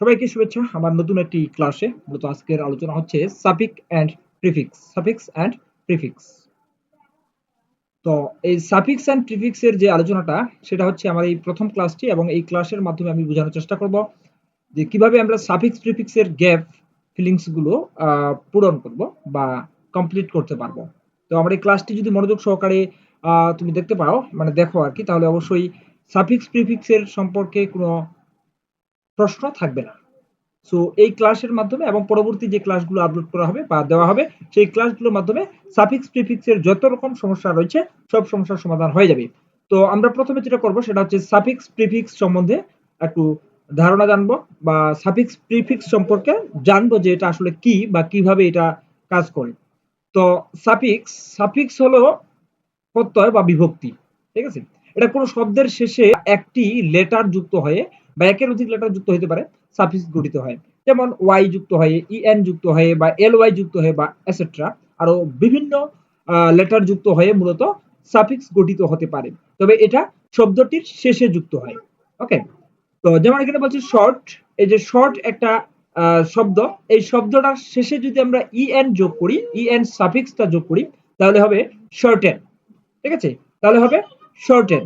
সবাইকে শুভেচ্ছা আমার নতুন একটি ক্লাসে মূলত আজকের আলোচনা হচ্ছে suffix and prefix suffix and prefix তো এই সাফিক্স অ্যান্ড প্রিফিক্স এর যে আলোচনাটা, সেটা হচ্ছে আমার এই প্রথম ক্লাসটি এবং এই ক্লাসের মাধ্যমে আমি বোঝানোর চেষ্টা করব যে কীভাবে আমরা সাফিক্স প্রিফিক্স এর গ্যাপ ফিলিংসগুলো পূরণ করব বা কমপ্লিট করতে পারব। তো আমার এই ক্লাসটি যদি মনোযোগ সহকারে তুমি দেখতে পাও মানে দেখো আর কি, তাহলে অবশ্যই সাফিক্স প্রিফিক্স এর সম্পর্কে কোনো প্রশ্ন থাকবে না। সো এই ক্লাসের মাধ্যমে এবং পরবর্তী যে ক্লাসগুলো আপলোড করা হবে বা দেওয়া হবে, সেই ক্লাসগুলোর মাধ্যমে সাফিক্স প্রিফিক্স এর যত রকম সমস্যা রয়েছে, সব সমস্যার সমাধান হয়ে যাবে। তো, আমরা প্রথমে যেটা করব, সেটা হচ্ছে সাফিক্স প্রিফিক্স সম্বন্ধে একটু ধারণা জানব বা সাফিক্স প্রিফিক্স সম্পর্কে জানব যে এটা আসলে কি বা কীভাবে এটা কাজ করে। তো সাফিক্স সাফিক্স হলো প্রত্যয় বা বিভক্তি, ঠিক আছে? এটা কোনো শব্দের শেষে একটি লেটার যুক্ত হয়ে বা একের অধিক লেটার যুক্ত হতে পারে সাফিক্স গঠিত হয়। যেমন ওয়াই যুক্ত হয়ে ইএন যুক্ত হয়ে, বা এল ওয়াই যুক্ত হয়ে, বা এসেট্রা আরও বিভিন্ন লেটার যুক্ত হয়ে মূলত সাফিক্স গঠিত হতে পারে। তবে এটা শব্দটির শেষে যুক্ত হয়। ওকে তো যেমন এখানে বলছি শর্ট এই যে শর্ট একটা শব্দ, এই শব্দটার শেষে যদি আমরা ইএন যোগ করি ইএন সাফিক্সটা যোগ করি, তাহলে হবে শর্টেন ঠিক আছে? তাহলে হবে শর্টেন